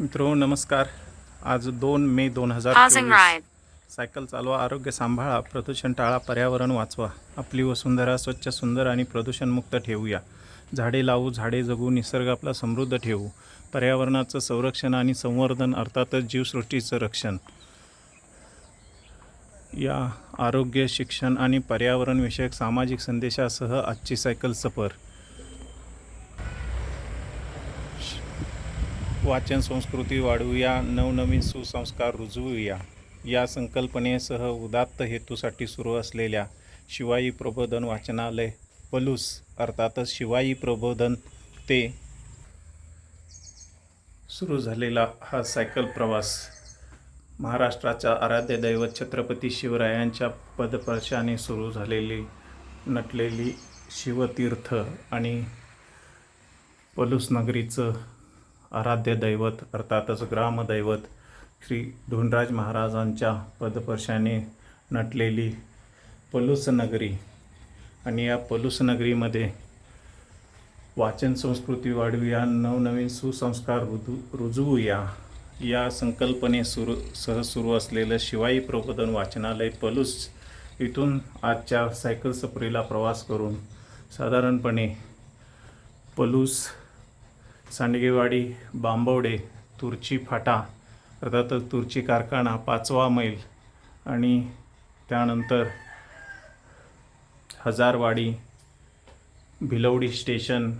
मित्रो नमस्कार। आज दोन मे दोन हजार. सायकल चालवा आरोग्य सांभाळा प्रदूषण टाळा पर्यावरण वाचवा. आपली वसुंधरा स्वच्छ सुंदर आणि प्रदूषणमुक्त ठेवूया. झाडे लावू झाडे जगू निसर्ग आपला समृद्ध ठेवू. पर्यावरणाचं संरक्षण आणि संवर्धन अर्थातच जीवसृष्टीचं रक्षण. या आरोग्य शिक्षण आणि पर्यावरणविषयक सामाजिक संदेशासह आजची सायकल सफर. वाचन संस्कृती वाढवूया नवनवीन सुसंस्कार रुजवूया. या संकल्पनेसह उदात्त हेतूसाठी सुरू असलेल्या शिवाई प्रबोधन वाचनालय पलूस अर्थातच शिवाई प्रबोधन ते सुरू झालेला हा सायकल प्रवास. महाराष्ट्राच्या आराध्य दैवत छत्रपती शिवरायांच्या पदपर्शाने सुरू झालेली नटलेली शिवतीर्थ आणि पलूस नगरीचं आराध्य दैवत अर्थातच ग्रामदैवत श्री धुनराज महाराजांच्या पदपर्शाने नटलेली पलूस नगरी. आणि या पलूस नगरीमध्ये वाचन संस्कृती वाढवूया नवनवीन सुसंस्कार रुजू रुजवूया. या संकल्पने सुरू सह सुरू असलेलं शिवाई प्रबोधन वाचनालय पलूस इथून आजच्या सायकल सफरीला प्रवास करून साधारणपणे पलूस सांडगेवाडी बांबवडे तुरची फाटा अर्थातच तुरची कारखाना पाचवा मैल आणि त्यानंतर हजारवाडी भिलवडी स्टेशन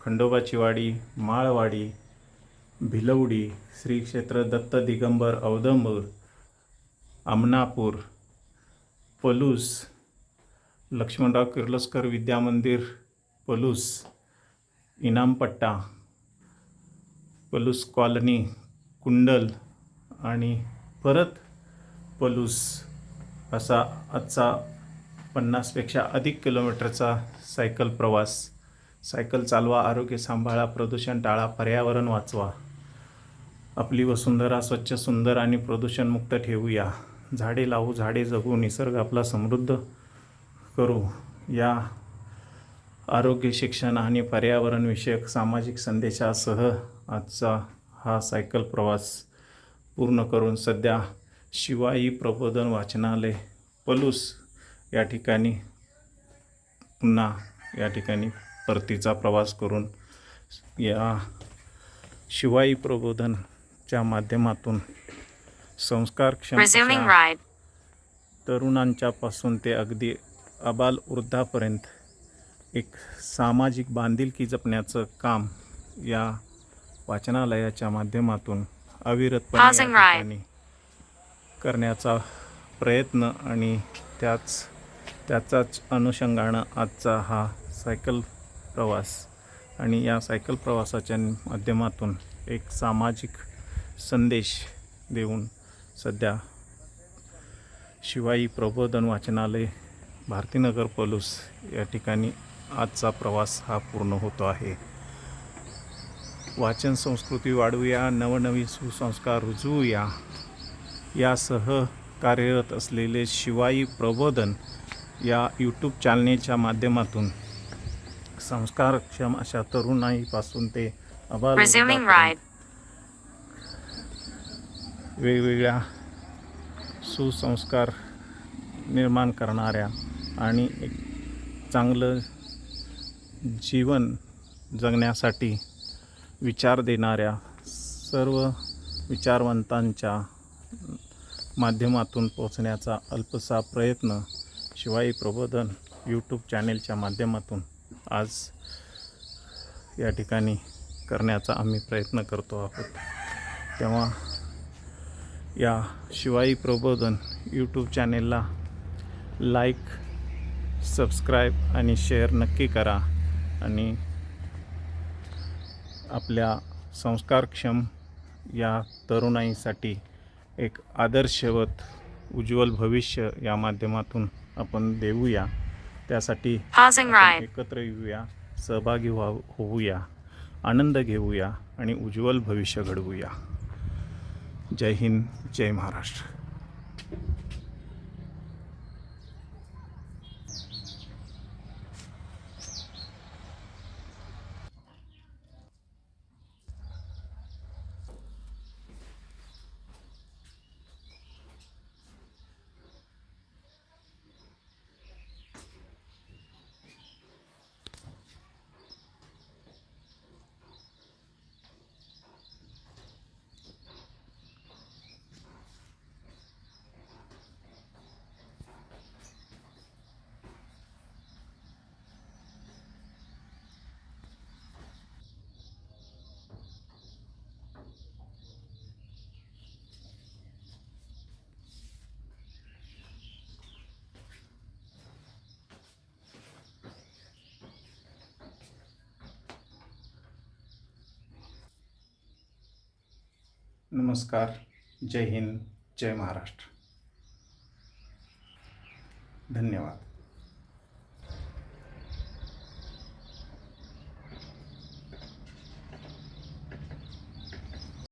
खंडोबाची वाडी माळवाडी भिलवडी श्री क्षेत्र दत्त दिगंबर औदंबर अमनापूर पलूस लक्ष्मणराव किर्लोस्कर विद्यामंदिर पलूस इनामपट्टा पलूस कॉलनी कुंडल आणि परत पलूस असा आजचा पन्नासपेक्षा अधिक किलोमीटरचा सायकल प्रवास. सायकल चालवा आरोग्य सांभाळा प्रदूषण टाळा पर्यावरण वाचवा. आपली वसुंधरा स्वच्छ सुंदर आणि प्रदूषणमुक्त ठेवूया. झाडे लावू झाडे जगू निसर्ग आपला समृद्ध करू. या आरोग्य शिक्षण आणि पर्यावरणविषयक सामाजिक संदेशासह आजचा हा सायकल प्रवास पूर्ण करून सध्या शिवाई प्रबोधन वाचनालय पलूस या ठिकाणी पुन्हा या ठिकाणी परतीचा प्रवास करून या शिवाई प्रबोधनच्या माध्यमातून अशा ride. तरुणांच्यापासून ते अगदी अबाल वृद्धापर्यंत एक सामाजिक बांधिलकी जपण्याचं काम या वाचनालयाच्या माध्यमातून अविरतपणे करण्याचा प्रयत्न आणि त्याच त्याचाच अनुषंगानं आजचा हा सायकल प्रवास आणि या सायकल प्रवासाच्या माध्यमातून एक सामाजिक संदेश देऊन सध्या शिवाई प्रबोधन वाचनालय भारतीनगर पलूस या ठिकाणी आजचा प्रवास हा पूर्ण होतो आहे. वाचन संस्कृती वाढवूया नवनवीन सुसंस्कार रुजवूया. यासह कार्यरत असलेले शिवाई प्रबोधन या यूट्यूब चॅनलच्या माध्यमातून. संस्कारक्षम अशा तरुणाईपासून ते अबाल. वेगवेगळ्या सुसंस्कार निर्माण करणाऱ्या आणि एक चांगलं जीवन जगण्यासाठी विचार देणाऱ्या सर्व विचारवंतांच्या माध्यमातून पोचण्याचा अल्पसा प्रयत्न शिवाई प्रबोधन यूट्यूब चॅनेलच्या माध्यमातून आज या ठिकाणी करण्याचा आम्ही प्रयत्न करतो आहोत. तेव्हा या शिवाई प्रबोधन यूट्यूब चॅनेलला लाईक सबस्क्राईब आणि शेअर नक्की करा आणि आपल्या संस्कारक्षम या तरुणाईसाठी एक आदर्शवत उज्ज्वल भविष्य या माध्यमातून आपण देऊया. त्यासाठी. एकत्र येऊया सहभागी व्हा होऊया आनंद घेऊया आणि उज्ज्वल भविष्य घडवूया. जय हिंद जय महाराष्ट्र. नमस्कार जय हिंद जय महाराष्ट्र. धन्यवाद.